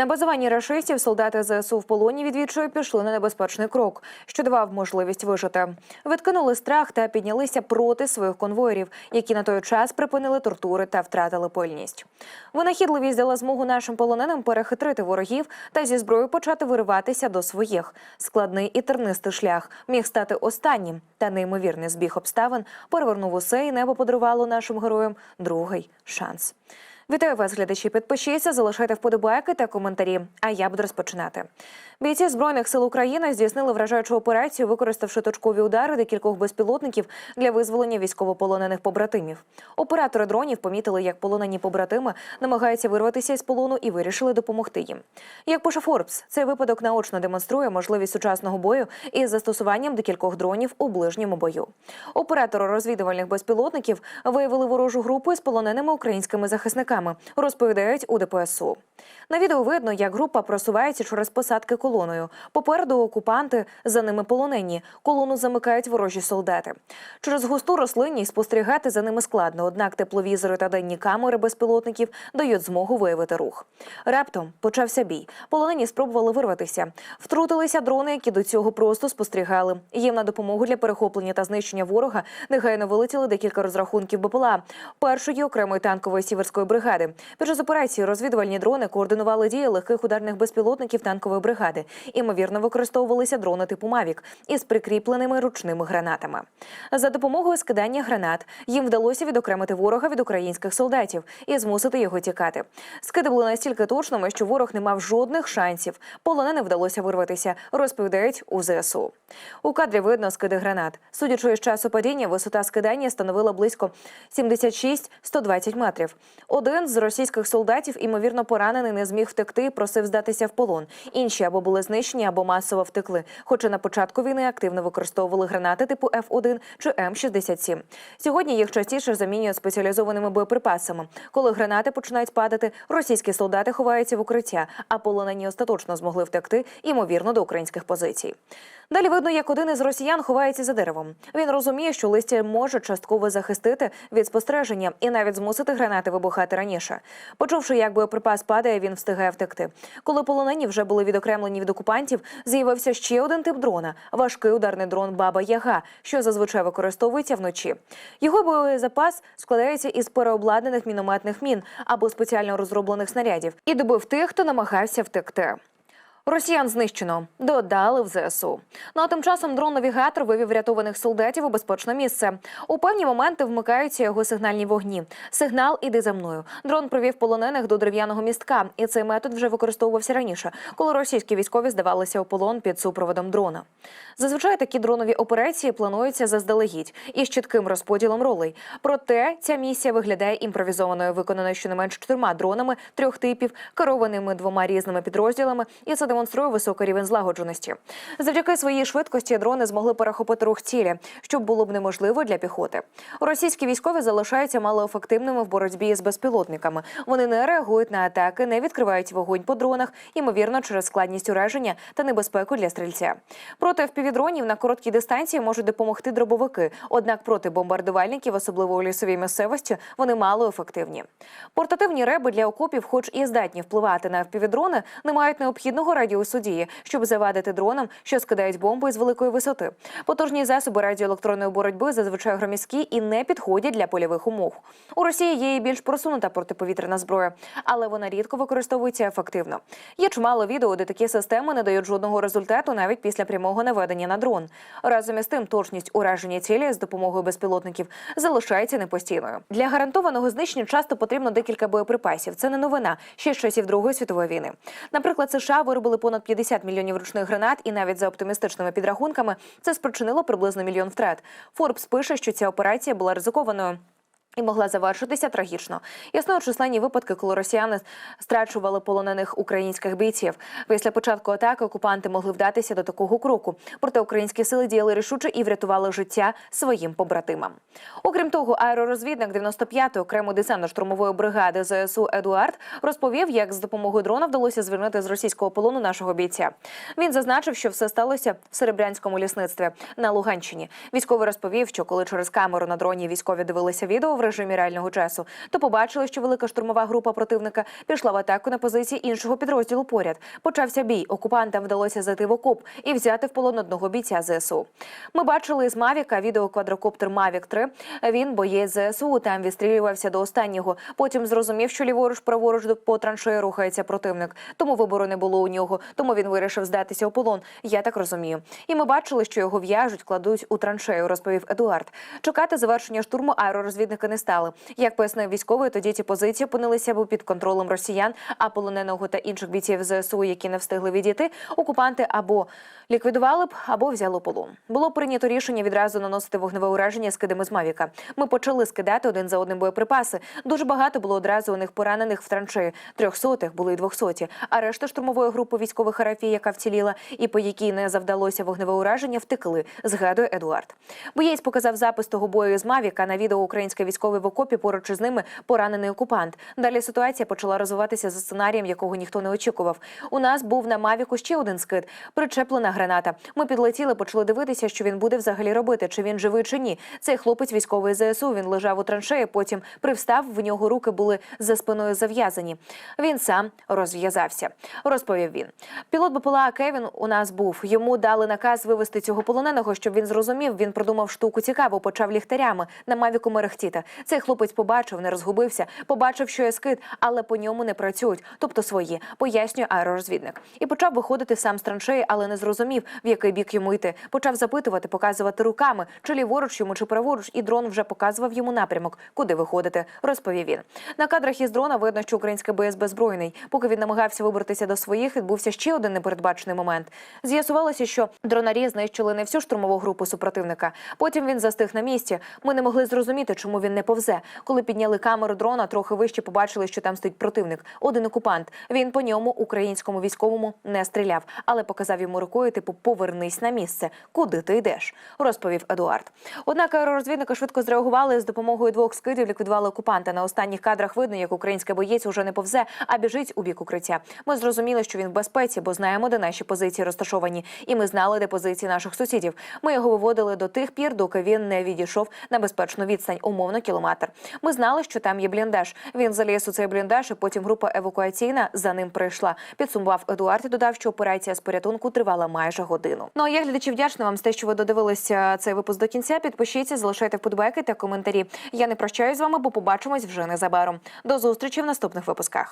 На базуванні рашистів солдати ЗСУ в полоні відвідчою пішли на небезпечний крок, що давав можливість вижити. Відкинули страх та піднялися проти своїх конвоїрів, які на той час припинили тортури та втратили пильність. Винахідливість дала змогу нашим полоненим перехитрити ворогів та зі зброєю почати вириватися до своїх. Складний і тернистий шлях міг стати останнім, та неймовірний збіг обставин перевернув усе і небо подарувало нашим героям другий шанс. Вітаю вас, глядачі. Підпишіться, залишайте вподобайки та коментарі. А я буду розпочинати. Бійці збройних сил України здійснили вражаючу операцію, використавши точкові удари декількох безпілотників для визволення військовополонених побратимів. Оператори дронів помітили, як полонені побратими намагаються вирватися із полону і вирішили допомогти їм. Як пише Форбс, цей випадок наочно демонструє можливість сучасного бою із застосуванням декількох дронів у ближньому бою. Оператори розвідувальних безпілотників виявили ворожу групу із полоненими українськими захисниками, розповідають у ДПСУ. На відео видно, як група просувається через посадки колоною. Попереду окупанти, за ними полонені. Колону замикають ворожі солдати. Через густу рослинність спостерігати за ними складно, однак тепловізори та денні камери безпілотників дають змогу виявити рух. Раптом почався бій. Полонені спробували вирватися. Втрутилися дрони, які до цього просто спостерігали. Їм на допомогу для перехоплення та знищення ворога негайно вилетіли декілька розрахунків БПЛА першої окремої танкової сіверської бригади. Під час операції розвідувальні дрони координували дії легких ударних безпілотників танкової бригади. Імовірно, використовувалися дрони типу Мавік із прикріпленими ручними гранатами. За допомогою скидання гранат їм вдалося відокремити ворога від українських солдатів і змусити його тікати. Скиди були настільки точними, що ворог не мав жодних шансів. Полоненим вдалося вирватися, розповідають у ЗСУ. У кадрі видно скиди гранат. Судячи з часу падіння, висота скидання становила близько 76-120 метрів. Один з російських солдатів, імовірно, поранений, не зміг втекти просив здатися в полон. Інші або були знищені, або масово втекли. Хоча на початку війни активно використовували гранати типу F1 чи М67. Сьогодні їх частіше замінюють спеціалізованими боєприпасами. Коли гранати починають падати, російські солдати ховаються в укриття, а полонені остаточно змогли втекти, ймовірно, до українських позицій. Далі видно, як один із росіян ховається за деревом. Він розуміє, що листя може частково захистити від спостереження і навіть змусити гранати вибухати раніше. Почувши, як боєприпас падає, він встигає втекти. Коли полонені вже були відокремлені від окупантів, з'явився ще один тип дрона важкий ударний дрон Баба Яга, що зазвичай використовується вночі. Його бойовий запас складається із переобладнаних мінометних мін або спеціально розроблених снарядів і добив тих, хто намагався втекти. Росіян знищено, додали в ЗСУ. Ну а тим часом дрон-навігатор вивів врятованих солдатів у безпечне місце. У певні моменти вмикаються його сигнальні вогні. Сигнал іди за мною. Дрон привів полонених до дерев'яного містка, і цей метод вже використовувався раніше, коли російські військові здавалися у полон під супроводом дрона. Зазвичай такі дронові операції плануються заздалегідь із чітким розподілом ролей. Проте ця місія виглядає імпровізованою, виконаною щонайменш чотирма дронами трьох типів, керованими двома різними підрозділами, і це демонструє високий рівень злагодженості. Завдяки своїй швидкості дрони змогли перехопити рух цілі, що було б неможливо для піхоти. Російські військові залишаються малоефективними в боротьбі з безпілотниками. Вони не реагують на атаки, не відкривають вогонь по дронах, ймовірно, через складність ураження та небезпеку для стрільця. Проти впівдронів на короткій дистанції можуть допомогти дробовики. Однак проти бомбардувальників, особливо у лісовій місцевості, вони мало ефективні. Портативні реби для окопів, хоч і здатні впливати на впівдрони, не мають необхідного радіусу дії, щоб завадити дронам, що скидають бомби з великої висоти. Потужні засоби радіоелектронної боротьби зазвичай громіські і не підходять для польових умов. У Росії є і більш просунута протиповітряна зброя, але вона рідко використовується ефективно. Є чимало відео, де такі системи не дають жодного результату навіть після прямого наведення на дрон. Разом із тим, точність ураження цілі з допомогою безпілотників залишається непостійною. Для гарантованого знищення часто потрібно декілька боєприпасів. Це не новина ще з часів Другої світової війни. Наприклад, США виробили понад 50 мільйонів ручних гранат, і навіть за оптимістичними підрахунками це спричинило приблизно мільйон втрат. Форбс пише, що ця операція була ризикованою. І могла завершитися трагічно. Існують численні випадки, коли росіяни страчували полонених українських бійців. Після початку атаки окупанти могли вдатися до такого кроку. Проте українські сили діяли рішуче і врятували життя своїм побратимам. Окрім того, аеророзвідник 95-ї окремої десантно-штурмової бригади ЗСУ Едуард розповів, як з допомогою дрона вдалося звільнити з російського полону нашого бійця. Він зазначив, що все сталося в Серебрянському лісництві на Луганщині. Військовий розповів, що коли через камеру на дроні військові дивилися відео в режимі реального часу, то побачили, що велика штурмова група противника пішла в атаку на позиції іншого підрозділу поряд. Почався бій. Окупантам вдалося зайти в окоп і взяти в полон одного бійця ЗСУ. Ми бачили з Мавіка відеоквадрокоптер Мавік 3 Він боєць ЗСУ. Там відстрілювався до останнього. Потім зрозумів, що ліворуч праворуч по траншеї рухається противник. Тому вибору не було у нього. Тому він вирішив здатися у полон. Я так розумію. І ми бачили, що його в'яжуть, кладуть у траншею, розповів Едуард. Чекати завершення штурму аеророзвідники не стали. Як пояснив військовий, тоді ці позиції опинилися б під контролем росіян, а полоненого та інших бійців ЗСУ, які не встигли відійти, окупанти або ліквідували б, або взяли полон. Було прийнято рішення відразу наносити вогневе ураження скидами з Мавіка. Ми почали скидати один за одним боєприпаси. Дуже багато було одразу у них поранених в траншеї. Трьохсотих були й двохсоті. А решта штурмової групи військових РФ, яка вціліла і по якій не завдалося вогневе ураження, втекли. Згадує Едуард. Боєць показав запис того бою з Мавіка на відео український військовий в окопі. Поруч із ними поранений окупант. Далі ситуація почала розвиватися за сценарієм, якого ніхто не очікував. У нас був на Мавіку ще один скид, причеплена граната. Ми підлетіли, почали дивитися, що він буде взагалі робити, чи він живий, чи ні. Цей хлопець військовий ЗСУ. Він лежав у траншеї, потім привстав. В нього руки були за спиною зав'язані. Він сам розв'язався. Розповів він. Пілот БПЛА Кевін у нас був. Йому дали наказ вивести цього полоненого, щоб він зрозумів. Він продумав штуку цікаву, почав ліхтарями на мавіку мерехтіти. Цей хлопець побачив, не розгубився, побачив, що є скид, але по ньому не працюють, тобто свої, пояснює аеророзвідник. І почав виходити сам з траншеї, але не зрозумів, в який бік йому йти. Почав запитувати, показувати руками, чи ліворуч йому, чи праворуч, і дрон вже показував йому напрямок, куди виходити, розповів він. На кадрах із дрона видно, що український БС беззбройний. Поки він намагався вибратися до своїх, відбувся ще один непередбачений момент. З'ясувалося, що дронарі знищили не всю штурмову групу супротивника. Потім він застиг на місці. Ми не могли зрозуміти, чому він не повзе. Коли підняли камеру дрона, трохи вище побачили, що там стоїть противник. Один окупант. Він по ньому українському військовому не стріляв, але показав йому рукою, типу, повернись на місце. Куди ти йдеш? Розповів Едуард. Однак аеророзвідники швидко зреагували з допомогою двох скидів ліквідували окупанта. На останніх кадрах видно, як український боєць уже не повзе, а біжить у бік укриття. Ми зрозуміли, що він в безпеці, бо знаємо, де наші позиції розташовані, і ми знали, де позиції наших сусідів. Ми його виводили до тих пір, доки він не відійшов на безпечну відстань, умовно кілометр. Ми знали, що там є бліндаж. Він заліз у цей бліндаж, і потім група евакуаційна за ним прийшла. Підсумував Едуард і додав, що операція з порятунку тривала майже годину. Ну а я глядачі вдячна вам за те, що ви додивилися цей випуск до кінця. Підпишіться, залишайте вподобайки та коментарі. Я не прощаюсь з вами, бо побачимось вже незабаром. До зустрічі в наступних випусках.